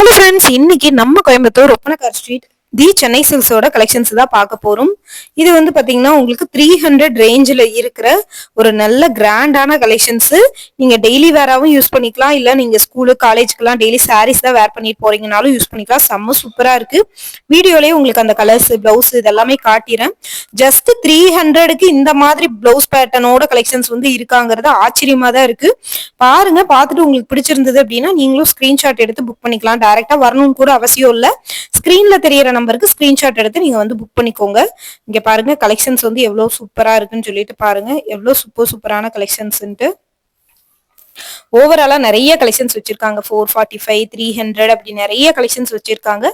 Hello friends இன்னைக்கு நம்ம Coimbatore Oppanakkara street the Chennai சில்ஸோட கலெக்ஷன்ஸ் தான் பார்க்க போறோம். இது வந்து பாத்தீங்கன்னா உங்களுக்கு த்ரீ ஹண்ட்ரட் ரேஞ்சில் இருக்கிற ஒரு நல்ல கிராண்டான கலெக்ஷன்ஸ் நீங்க டெய்லி வேறாவும் யூஸ் பண்ணிக்கலாம். இல்ல நீங்க ஸ்கூலு காலேஜுக்கெல்லாம் டெய்லி சாரீஸ் தான் வேர் பண்ணிட்டு போறீங்கனாலும் யூஸ் பண்ணிக்கலாம். செம்ம சூப்பரா இருக்கு. வீடியோலயே உங்களுக்கு அந்த கலர்ஸ் பிளவுஸ் இதெல்லாமே காட்டிறேன். ஜஸ்ட் த்ரீ ஹண்ட்ரடுக்கு இந்த மாதிரி பிளவுஸ் பேட்டர்னோட கலெக்ஷன்ஸ் வந்து இருக்காங்கிறது ஆச்சரியமா தான் இருக்கு. பாருங்க பார்த்துட்டு உங்களுக்கு பிடிச்சிருந்தது அப்படின்னா நீங்களும் ஸ்கிரீன்ஷாட் எடுத்து புக் பண்ணிக்கலாம். டைரக்டா வரணும்னு கூட அவசியம் இல்லை. ஸ்கிரீன்ல தெரியற நம்பருக்கு ஸ்கிரீன்ஷாட் எடுத்து நீங்க வந்து புக் பண்ணிக்கோங்க. இங்க பாருங்க கலெக்ஷன்ஸ் வந்து எவ்வளவு சூப்பரா இருக்குன்னு சொல்லிட்டு பாருங்க. எவ்வளவு சூப்பர் சூப்பரான கலெக்ஷன்ஸ்ன்ட்டு ஓவராலா நிறைய கலெக்ஷன்ஸ் வச்சிருக்காங்க. Four forty five three hundred அப்படி நிறைய கலெக்ஷன்ஸ் வச்சிருக்காங்க.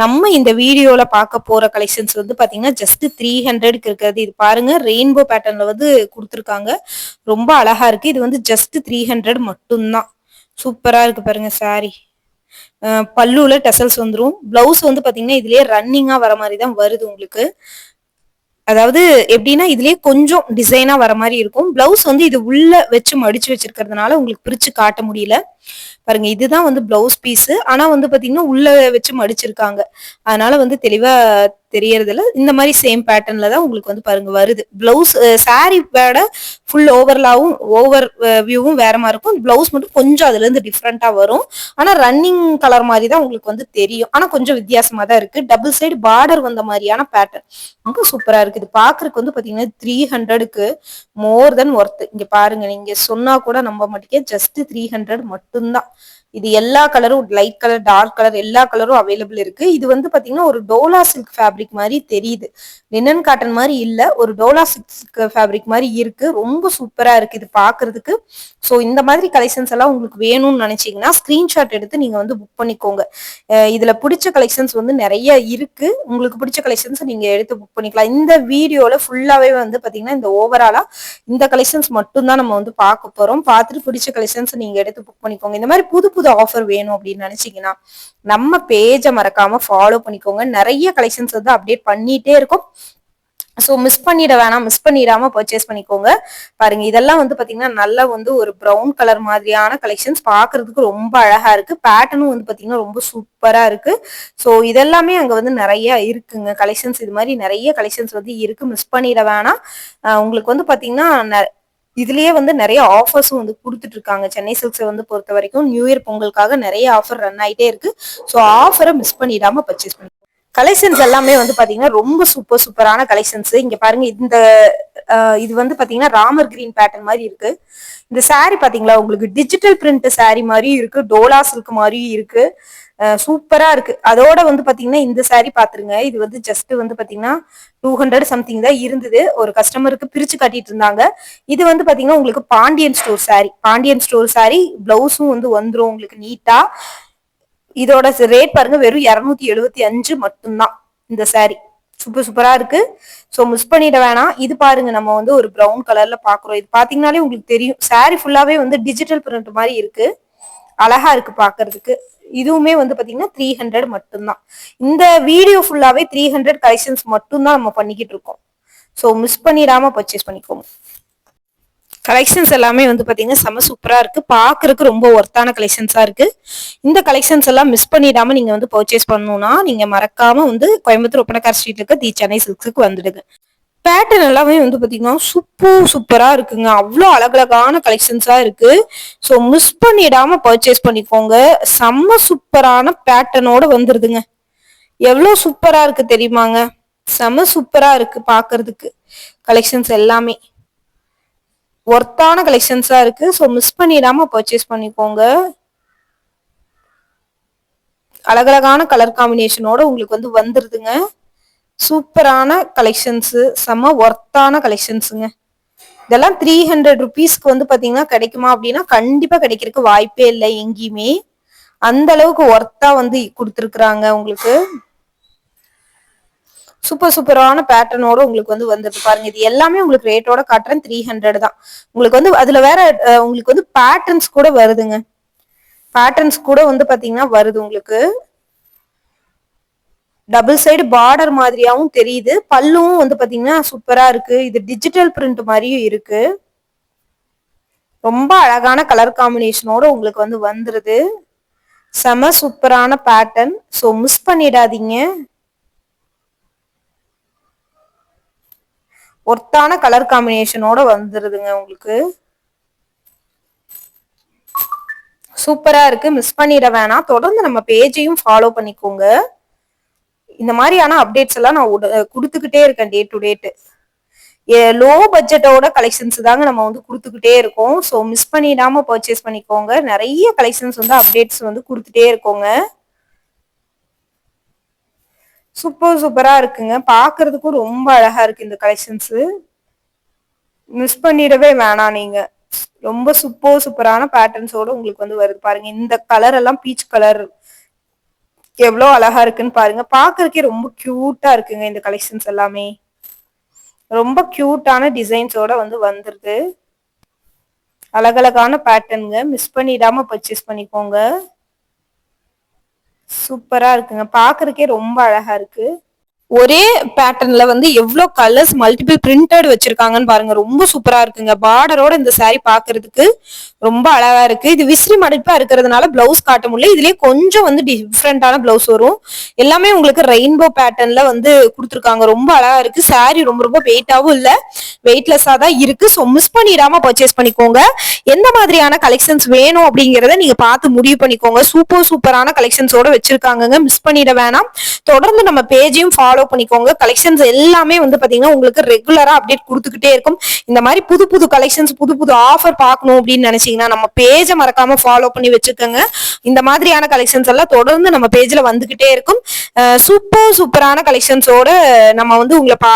நம்ம இந்த வீடியோல பார்க்க போற கலெக்ஷன்ஸ் வந்து பாத்தீங்கன்னா ஜஸ்ட் த்ரீ ஹண்ட்ரடுக்கு இருக்கிறது. இது பாருங்க ரெயின்போ பேட்டர்ன்ல வந்து கொடுத்துருக்காங்க. ரொம்ப அழகா இருக்கு. இது வந்து ஜஸ்ட் த்ரீ ஹண்ட்ரட் மட்டும்தான். சூப்பரா இருக்கு பாருங்க சாரி பல்லுல டெசல்ஸ் வந்துடும் பிளவுஸ் வந்து பார்த்தீங்கன்னா இதுலயே ரன்னிங்கா வர மாதிரி தான் வருது உங்களுக்கு. அதாவது எப்படின்னா இதுலயே கொஞ்சம் டிசைனா வர மாதிரி இருக்கும். பிளவுஸ் வந்து இது உள்ள வச்சு மடிச்சு வச்சிருக்கிறதுனால உங்களுக்கு பிரிச்சு காட்ட முடியல. பாருங்க இதுதான் வந்து பிளவுஸ் பீஸ் ஆனா வந்து பாத்தீங்கன்னா உள்ள வச்சு மடிச்சிருக்காங்க. அதனால வந்து தெளிவா தெரியறது இந்த மாதிரி சேம் பேட்டர்ன்ல தான் உங்களுக்கு வந்து பாருங்க வருது. பிளவுஸ் சாரி பேட ஃபுல் ஓவர்லாவும் ஓவர் வியூவும் வேற மாதிரி இருக்கும். பிளவுஸ் மட்டும் கொஞ்சம் அதுல இருந்து டிஃப்ரெண்டா வரும். ஆனா ரன்னிங் கலர் மாதிரி தான் உங்களுக்கு வந்து தெரியும். ஆனா கொஞ்சம் வித்தியாசமா தான் இருக்கு. டபுள் சைடு பார்டர் வந்த மாதிரியான பேட்டர்ன் ரொம்ப சூப்பரா இருக்கு இது பாக்குறதுக்கு வந்து பாத்தீங்கன்னா த்ரீ ஹண்ட்ரடுக்கு மோர் தென் ஒர்த் இங்க பாருங்க நீங்க சொன்னா கூட நம்ப மாட்டீங்க. ஜஸ்ட் த்ரீ ஹண்ட்ரட் மட்டும்தான். இது எல்லா கலரும் லைட் கலர் டார்க் கலர் எல்லா கலரும் அவைலபிள் இருக்கு. இது வந்து பாத்தீங்கன்னா ஒரு டோலா சில்க் ஃபேப்ரிக் மாதிரி தெரியுது. லினன் காட்டன் மாதிரி இல்ல ஒரு டோலா சில்க் ஃபேப்ரிக் மாதிரி இருக்கு. ரொம்ப சூப்பரா இருக்கு இது பாக்குறதுக்கு. ஸோ இந்த மாதிரி கலெக்ஷன்ஸ் எல்லாம் உங்களுக்கு வேணும்னு நினைச்சீங்கன்னா ஸ்கிரீன்ஷாட் எடுத்து நீங்க வந்து புக் பண்ணிக்கோங்க. இதுல பிடிச்ச கலெக்ஷன்ஸ் வந்து நிறைய இருக்கு. உங்களுக்கு பிடிச்ச கலெக்ஷன்ஸ் நீங்க எடுத்து புக் பண்ணிக்கலாம். இந்த வீடியோல ஃபுல்லாவே வந்து பாத்தீங்கன்னா இந்த ஓவராலா இந்த கலெக்ஷன்ஸ் மட்டும் தான் நம்ம வந்து பார்க்க போறோம். பார்த்துட்டு பிடிச்ச கலெக்ஷன்ஸ் நீங்க எடுத்து புக் பண்ணிக்கோங்க. இந்த மாதிரி புது புது ஆஃபர் வேணும் அப்படின்னு நினைச்சீங்கன்னா நம்ம பேஜை மறக்காம ஃபாலோ பண்ணிக்கோங்க. நிறைய கலெக்ஷன்ஸ் வந்து அப்டேட் பண்ணிட்டே இருக்கும். ஸோ மிஸ் பண்ணிட வேணாம் மிஸ் பண்ணிடாம பர்ச்சேஸ் பண்ணிக்கோங்க. பாருங்க இதெல்லாம் வந்து பாத்தீங்கன்னா நல்லா வந்து ஒரு ப்ரௌன் கலர் மாதிரியான கலெக்ஷன்ஸ் பாக்குறதுக்கு ரொம்ப அழகா இருக்கு. பேட்டர்னும் வந்து பாத்தீங்கன்னா ரொம்ப சூப்பரா இருக்கு. ஸோ இதெல்லாமே அங்க வந்து நிறைய இருக்குங்க. கலெக்ஷன்ஸ் இது மாதிரி நிறைய கலெக்ஷன்ஸ் வந்து இருக்கு. மிஸ் பண்ணிட வேணாம். உங்களுக்கு வந்து பாத்தீங்கன்னா இதுலயே வந்து நிறைய ஆஃபர்ஸும் வந்து கொடுத்துட்டு இருக்காங்க சென்னை சில்க்ஸை வந்து பொறுத்த வரைக்கும் நியூ இயர் பொங்கலுக்காக நிறைய ஆஃபர் ரன் ஆயிட்டே இருக்கு. ஸோ ஆஃபரை மிஸ் பண்ணிடாம பர்ச்சேஸ் பண்ணி கலெக்ஷன்ஸ் எல்லாமே வந்து பாத்தீங்கன்னா ரொம்ப சூப்பர் சூப்பரான கலெக்ஷன்ஸ் இங்க பாருங்க இந்த இது வந்து பாத்தீங்கன்னா ராமர் கிரீன் பேட்டர்ன் மாதிரி இருக்கு. இந்த சாரி பாத்தீங்களா? உங்களுக்கு டிஜிட்டல் பிரிண்ட் சாரி மாதிரி இருக்கு டோலா சில்க் மாதிரி இருக்கு. சூப்பரா இருக்கு. அதோட வந்து பாத்தீங்கன்னா இந்த சாரி பாத்துருங்க. இது வந்து ஜஸ்ட் வந்து பாத்தீங்கன்னா டூ ஹண்ட்ரட் சம்திங் தான் இருந்தது. ஒரு கஸ்டமருக்கு பிரிச்சு கட்டிட்டு இருந்தாங்க. இது வந்து பாத்தீங்கன்னா உங்களுக்கு பாண்டியன் ஸ்டோர் சாரி பாண்டியன் ஸ்டோர் சாரி பிளவுஸும் வந்து வந்துடும் உங்களுக்கு நீட்டா இதோட ரேட் பாருங்க வெறும் இரநூத்தி எழுபத்தி அஞ்சு மட்டும்தான் இந்த சாரி சூப்பர் சூப்பரா இருக்கு. ஸோ மிஸ் பண்ணிட வேணாம். இது பாருங்க நம்ம வந்து ஒரு ப்ரௌன் கலர்ல பாக்குறோம். இது பார்த்தீங்கனாலே உங்களுக்கு தெரியும். சாரி ஃபுல்லாவே வந்து டிஜிட்டல் பிரிண்ட் மாதிரி இருக்கு. அழகா இருக்கு பாக்குறதுக்கு. இதுவுமே வந்து பாத்தீங்கன்னா த்ரீ ஹண்ட்ரட் மட்டும்தான். இந்த வீடியோ ஃபுல்லாவே த்ரீ ஹண்ட்ரட் கலெக்ஷன்ஸ் மட்டும்தான் நம்ம பண்ணிக்கிட்டு இருக்கோம். ஸோ மிஸ் பண்ணிடாம பர்ச்சேஸ் பண்ணிக்கோங்க. கலெக்ஷன்ஸ் எல்லாமே வந்து பார்த்தீங்கன்னா செம சூப்பராக இருக்குது பார்க்குறக்கு ரொம்ப ஒர்த்தான கலெக்ஷன்ஸாக இருக்குது இந்த கலெக்ஷன்ஸ் எல்லாம் மிஸ் பண்ணிடாமல் நீங்கள் வந்து பர்ச்சேஸ் பண்ணணும்னா நீங்கள் மறக்காமல் வந்து கோயம்புத்தூர் ஒப்பனக்கார் ஸ்ட்ரீட் இருக்க தி சென்னை சில்க்ஸுக்கு வந்துடுங்க. பேட்டர்ன் எல்லாமே வந்து பார்த்தீங்கன்னா சூப்பர் சூப்பராக இருக்குங்க. அவ்வளோ அழகழகான கலெக்ஷன்ஸாக இருக்குது ஸோ மிஸ் பண்ணிடாம பர்ச்சேஸ் பண்ணிக்கோங்க. செம்ம சூப்பரான பேட்டர்னோட வந்துடுதுங்க எவ்வளோ சூப்பராக இருக்குது தெரியுமாங்க? செம்ம சூப்பராக இருக்குது பார்க்கறதுக்கு கலெக்ஷன்ஸ் எல்லாமே. ஒர்த்தான கலெக்ஷன்ஸா இருக்கு. ஸோ மிஸ் பண்ணிடாம பர்ச்சேஸ் பண்ணிக்கோங்க. அழகழகான கலர் காம்பினேஷனோட உங்களுக்கு வந்து வந்துருதுங்க. சூப்பரான கலெக்ஷன்ஸு செம்ம ஒர்த்தான கலெக்ஷன்ஸுங்க இதெல்லாம் த்ரீ ஹண்ட்ரட் ருபீஸ்க்கு வந்து பார்த்தீங்கன்னா கிடைக்குமா அப்படின்னா கண்டிப்பாக கிடைக்கிறதுக்கு வாய்ப்பே இல்லை எங்கேயுமே. அந்த அளவுக்கு ஒர்த்தா வந்து கொடுத்துருக்குறாங்க உங்களுக்கு. சூப்பர் சூப்பரான பேட்டர்னோட உங்களுக்கு வந்து வந்துட்டு பாருங்க இது எல்லாமே உங்களுக்கு ரேட்டோட காட்டுறேன். த்ரீ ஹண்ட்ரட் தான். உங்களுக்கு வந்து அதுல வேற உங்களுக்கு வந்து பேட்டர்ன்ஸ் கூட வருதுங்க. பேட்டர்ன்ஸ் கூட வந்து பாத்தீங்கன்னா வருது உங்களுக்கு. டபுள் சைடு பார்டர் மாதிரியாவும் தெரியுது. பல்லும் வந்து பாத்தீங்கன்னா சூப்பரா இருக்கு. இது டிஜிட்டல் பிரிண்ட் மாதிரியும் இருக்கு. ரொம்ப அழகான கலர் காம்பினேஷனோட உங்களுக்கு வந்து வந்துருது. செம சூப்பரான பேட்டர்ன் ஸோ மிஸ் பண்ணிடாதீங்க. ஒர்த்தான கலர் காம்பினேஷனோட வந்துருதுங்க உங்களுக்கு. சூப்பரா இருக்கு. மிஸ் பண்ணிட வேணாம். தொடர்ந்து நம்ம பேஜையும் ஃபாலோ பண்ணிக்கோங்க. இந்த மாதிரியான அப்டேட்ஸ் எல்லாம் நான் கொடுத்துக்கிட்டே இருக்கேன் டே டு டேட்டு லோ பட்ஜெட்டோட கலெக்ஷன்ஸ் தாங்க நம்ம வந்து கொடுத்துக்கிட்டே இருக்கோம். ஸோ மிஸ் பண்ணிடாம பர்ச்சேஸ் பண்ணிக்கோங்க. நிறைய கலெக்ஷன்ஸ் வந்து அப்டேட்ஸ் வந்து கொடுத்துட்டே இருக்கோங்க. சூப்பர் சூப்பரா இருக்குங்க. பாக்குறதுக்கும் ரொம்ப அழகா இருக்கு இந்த கலெக்ஷன்ஸ் மிஸ் பண்ணிடவே வேணாம் நீங்க. ரொம்ப சூப்பர் சூப்பரான பேட்டர்ன்ஸோட உங்களுக்கு வந்து வருது பாருங்க. இந்த கலர் எல்லாம் பீச் கலர் எவ்வளோ அழகா இருக்குன்னு பாருங்க. பாக்குறதுக்கே ரொம்ப கியூட்டா இருக்குங்க இந்த கலெக்ஷன்ஸ் எல்லாமே. ரொம்ப கியூட்டான டிசைன்ஸோட வந்து வந்துருது. அழகழகான பேட்டர்னுங்க மிஸ் பண்ணிடாம பர்ச்சேஸ் பண்ணிக்கோங்க. சூப்பரா இருக்குங்க. பாக்குறதுக்கே ரொம்ப அழகா இருக்கு. ஒரே பேட்டர்ன்ல வந்து எவ்வளவு கலர்ஸ் மல்டிபிள் பிரிண்டட் வச்சிருக்காங்கன்னு பாருங்க. ரொம்ப சூப்பரா இருக்குங்க. பார்டரோட இந்த சாரி பாக்குறதுக்கு ரொம்ப அழகா இருக்கு. இது விசிறி மடிப்பா இருக்கிறதுனால பிளவுஸ் காட்ட முடியல. இதுலயே கொஞ்சம் வந்து டிஃப்ரெண்டான பிளவுஸ் வரும். எல்லாமே உங்களுக்கு ரெயின்போ பேட்டர்ன்ல வந்து கொடுத்துருக்காங்க. ரொம்ப அழகா இருக்கு. சாரி ரொம்ப ரொம்ப வெயிட்டாவும் இல்ல. வெயிட்லெஸ்ஸா தான் இருக்கு. ஸோ மிஸ் பண்ணிடாம பர்ச்சேஸ் பண்ணிக்கோங்க. எந்த மாதிரியான கலெக்ஷன்ஸ் வேணும் அப்படிங்கறத நீங்க பார்த்து முடிவு பண்ணிக்கோங்க. சூப்பர் சூப்பரான கலெக்ஷன்ஸோட வச்சிருக்காங்க மிஸ் பண்ணிட வேணாம். தொடர்ந்து நம்ம பேஜையும் ஃபாலோ ஃபாலோ பண்ணிக்கோங்க. கலெக்ஷன்ஸ் எல்லாமே வந்து பாத்தீங்கன்னா உங்களுக்கு ரெகுலரா அப்டேட் கொடுத்துக்கிட்டே இருக்கும். இந்த மாதிரி புது புது கலெக்ஷன்ஸ் புது புது ஆஃபர் பார்க்கணும் அப்படின்னு நினைச்சீங்கன்னா நம்ம பேஜை மறக்காம ஃபாலோ பண்ணி வச்சுக்கோங்க. இந்த மாதிரியான கலெக்ஷன்ஸ் எல்லாம் தொடர்ந்து நம்ம பேஜ்ல வந்துகிட்டே இருக்கும். சூப்பர் சூப்பரான கலெக்ஷன்ஸோட நம்ம வந்து உங்களை பா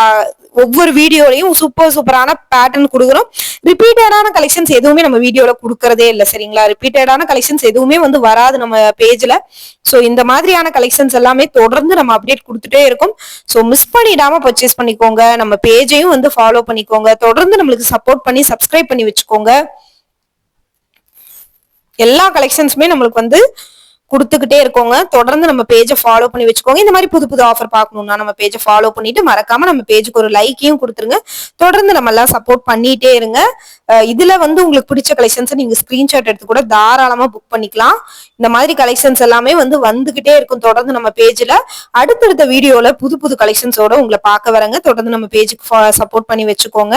ஒவ்வொரு வீடியோலையும் சூப்பர் சூப்பரான பேட்டர்ன் கொடுக்குறோம். ரிப்பீட்டடான கலெக்ஷன்ஸ் எதுவுமே நம்ம வீடியோல கொடுக்கறதே இல்லை சரிங்களா? ரிப்பீட்டடான கலெக்ஷன்ஸ் எதுவுமே வந்து வராது நம்ம பேஜ்ல ஸோ இந்த மாதிரியான கலெக்ஷன்ஸ் எல்லாமே தொடர்ந்து நம்ம அப்டேட் கொடுத்துட்டே இருக்கும். ஸோ மிஸ் பண்ணிடாம பர்ச்சேஸ் பண்ணிக்கோங்க. நம்ம பேஜையும் வந்து ஃபாலோ பண்ணிக்கோங்க. தொடர்ந்து நம்மளுக்கு சப்போர்ட் பண்ணி சப்ஸ்கிரைப் பண்ணி வச்சுக்கோங்க. எல்லா கலெக்ஷன்ஸுமே நம்மளுக்கு வந்து கொடுத்துக்கிட்டே இருக்கோங்க. தொடர்ந்து நம்ம பேஜை ஃபாலோ பண்ணி வச்சுக்கோங்க. இந்த மாதிரி புது புது ஆஃபர் பார்க்கணும்னா நம்ம பேஜை ஃபாலோ பண்ணிட்டு மறக்காம நம்ம பேஜுக்கு ஒரு லைக்கையும் கொடுத்துருங்க. தொடர்ந்து நம்ம எல்லாம் சப்போர்ட் பண்ணிட்டே இருங்க. இதுல வந்து உங்களுக்கு பிடிச்ச கலெக்ஷன்ஸை நீங்க ஸ்கிரீன்ஷாட் எடுத்து கூட தாராளமா புக் பண்ணிக்கலாம். இந்த மாதிரி கலெக்ஷன்ஸ் எல்லாமே வந்து வந்துகிட்டே இருக்கும் தொடர்ந்து நம்ம பேஜ்ல அடுத்தடுத்த வீடியோல புது புது கலெக்ஷன்ஸோட உங்களை பார்க்க வரங்க. தொடர்ந்து நம்ம பேஜுக்கு சப்போர்ட் பண்ணி வச்சுக்கோங்க.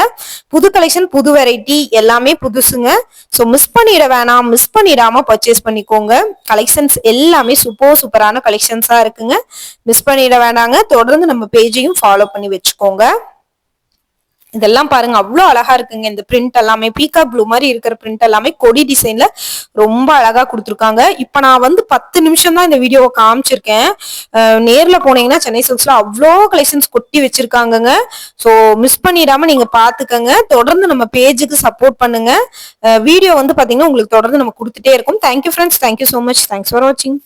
புது கலெக்ஷன் புது வெரைட்டி எல்லாமே புதுசுங்க. ஸோ மிஸ் பண்ணிட வேணாம். மிஸ் பண்ணிடாம பர்ச்சேஸ் பண்ணிக்கோங்க. கலெக்ஷன்ஸ் எல்லாமே சூப்பர் சூப்பரான கலெக்ஷன்ஸாக இருக்குங்க. மிஸ் பண்ணிட வேணாங்க. தொடர்ந்து நம்ம பேஜையும் ஃபாலோ பண்ணி வச்சுக்கோங்க. இதெல்லாம் பாருங்க அவ்வளோ அழகா இருக்குங்க. இந்த பிரிண்ட் எல்லாமே பீக்கா ப்ளூ மாதிரி இருக்கிற பிரிண்ட் எல்லாமே கொடி டிசைன்ல ரொம்ப அழகா கொடுத்துருக்காங்க. இப்போ நான் வந்து பத்து நிமிஷம் தான் இந்த வீடியோவை காமிச்சிருக்கேன். நேர்ல போனீங்கன்னா சென்னை சில்க்ஸ்ல அவ்வளோ கலெக்ஷன்ஸ் கொட்டி வச்சிருக்காங்கங்க. ஸோ மிஸ் பண்ணிடாம நீங்க பாத்துக்கங்க. தொடர்ந்து நம்ம பேஜுக்கு சப்போர்ட் பண்ணுங்க. வீடியோ வந்து பாத்தீங்கன்னா உங்களுக்கு தொடர்ந்து நம்ம கொடுத்துட்டே இருக்கும். Thank you friends thank you so much thanks for வாட்சிங்